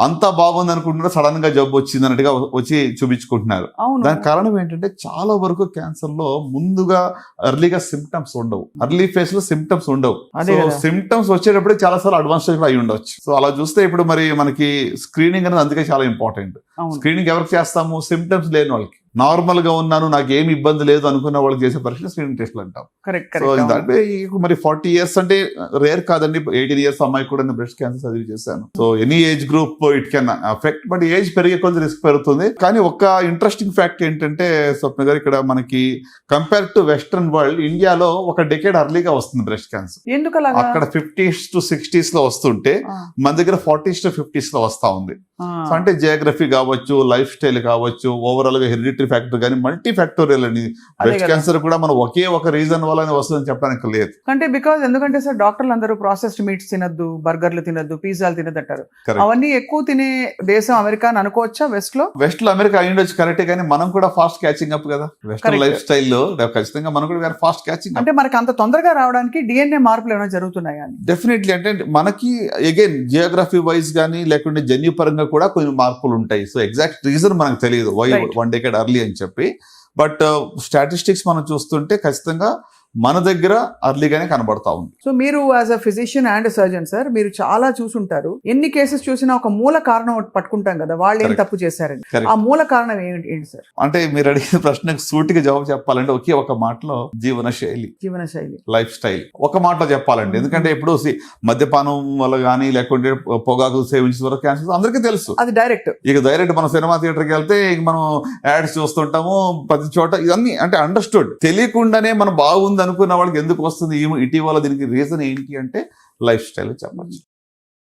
అంతా బాగుంది అనుకుంటున్నారు? సడన్గా జబ్బు వచ్చింది అన్నట్టుగా వచ్చి చూపించుకుంటున్నారు. దానికి కారణం ఏంటంటే చాలా వరకు క్యాన్సర్లో ముందుగా ఎర్లీగా సిమ్టమ్స్ ఉండవు. ఎర్లీ ఫేజ్లో సిమ్టమ్స్ ఉండవు. సిమ్టమ్స్ వచ్చేటప్పుడు చాలా సార్లు అడ్వాన్స్ స్టేజ్ అయి ఉండొచ్చు. సో అలా చూస్తే ఇప్పుడు మరి మనకి స్క్రీనింగ్ అనేది అందుకే చాలా ఇంపార్టెంట్ స్క్రీనింగ్ ఎవరికి చేస్తాము? సిమ్టమ్స్ లేని వాళ్ళకి. నార్మల్గా ఉన్నాను నాకు ఏమి ఇబ్బంది లేదు అనుకున్న వాళ్ళకి చేసే పరీక్ష స్క్రీనింగ్ టెస్ట్లు అంటాం. సో ఈ మరి ఫార్టీ ఇయర్స్ అంటే రేర్ కాదండి. ఎయిటీన్ ఇయర్స్ అమ్మాయి కూడా నేను బ్రెస్ట్ క్యాన్సర్ సర్జరీ చేశాను. So any age group it can affect but age పెరిగే కొద్ది రిస్క్ పెరుగుతుంది. కానీ ఒక ఇంట్రెస్టింగ్ ఫ్యాక్ట్ ఏంటంటే స్వప్న గారు ఇక్కడ మనకి కంపేర్ టు వెస్ట్రన్ వరల్డ్ ఇండియాలో ఒక డెకేడ్ అర్లీగా వస్తుంది బ్రెస్ట్ క్యాన్సర్. ఎందుకు అక్కడ ఫిఫ్టీస్ టు సిక్స్టీస్లో వస్తుంటే మన దగ్గర ఫార్టీస్ టు ఫిఫ్టీస్లో వస్తా ఉంది. అంటే జియోగ్రఫీ కావచ్చు లైఫ్ స్టైల్ కావచ్చు ఓవరాల్గా హెరిడిటరీ ఫ్యాక్టర్ కానీ మల్టీ ఫ్యాక్టోరియల్ అని బ్రెస్ట్. క్యాన్సర్ కూడా మనం ఒకే ఒక రీజన్ వల్ల వస్తుందని చెప్పడానికి లేదు. అంటే బికాజ్ ఎందుకంటే సార్ డాక్టర్లు అందరూ ప్రాసెస్డ్ మీట్స్ తినద్దు బర్గర్లు తినద్దు పిజ్జాలు తినద్దు అంటారు. అవన్నీ ఎక్కువ తినే దేశం అమెరికా అని అనుకోవచ్చా వెస్ట్లో? వెస్ట్లో అమెరికా అయ్యుండొచ్చు కరెక్టే కానీ మనం కూడా ఫాస్ట్ క్యాచింగ్ అప్ కదా. Western Correct. లైఫ్ స్టైల్లో ఖచ్చితంగా మనం కూడా ఫాస్ట్ క్యాచింగ్ అంటే మనకి అంత తొందరగా రావడానికి డిఎన్ఏ మార్పులు ఏమైనా జరుగుతున్నాయా డెఫినెట్లీ అంటే మనకి అగైన్ జియోగ్రఫీ వైజ్ కానీ లేకుంటే జన్యు పరంగా కూడా కొన్ని మార్పులు ఉంటాయి. సో ఎగ్జాక్ట్ రీజన్ మనకు తెలియదు వై. వన్ డేకెడ్ అర్లీ అని చెప్పి. బట్ స్టాటిస్టిక్స్ మనం చూస్తుంటే ఖచ్చితంగా మన దగ్గర అర్లీగానే కనబడతా ఉంది. సో మీరు as a physician and surgeon sir మీరు చాలా చూసుంటారు. ఎన్ని కేసెస్ చూసినా ఒక మూల కారణం పట్టుకుంటాం కదా వాళ్ళు ఏం. తప్పు చేశారని. ఆ మూల కారణం ఏంటి ఏంటి సార్ అంటే మీరు అడిగిన ప్రశ్నకు సూటిగా జవాబు చెప్పాలంటే ఒకే ఒక మాటలో జీవన శైలి. జీవన శైలి. లైఫ్ స్టైల్ ఒక మాటలో చెప్పాలండి. ఎందుకంటే ఇప్పుడు see, మద్యపానం వల్ల కానీ లేకుంటే పొగాకు సేవించిన వరకు క్యాన్సర్ అందరికీ తెలుసు. అది డైరెక్ట్ ఇక డైరెక్ట్ మనం సినిమా థియేటర్కి వెళ్తే ఇక మనం యాడ్స్ చూస్తుంటాము ప్రతి చోట. ఇవన్నీ అంటే అండర్స్టూడ్ తెలియకుండానే మనం బాగుంది అనుకున్న వాళ్ళకి ఎందుకు వస్తుంది? ఏమో ఇటీవల దీనికి రీజన్ ఏంటి అంటే లైఫ్ స్టైల్ చెప్పచ్చు.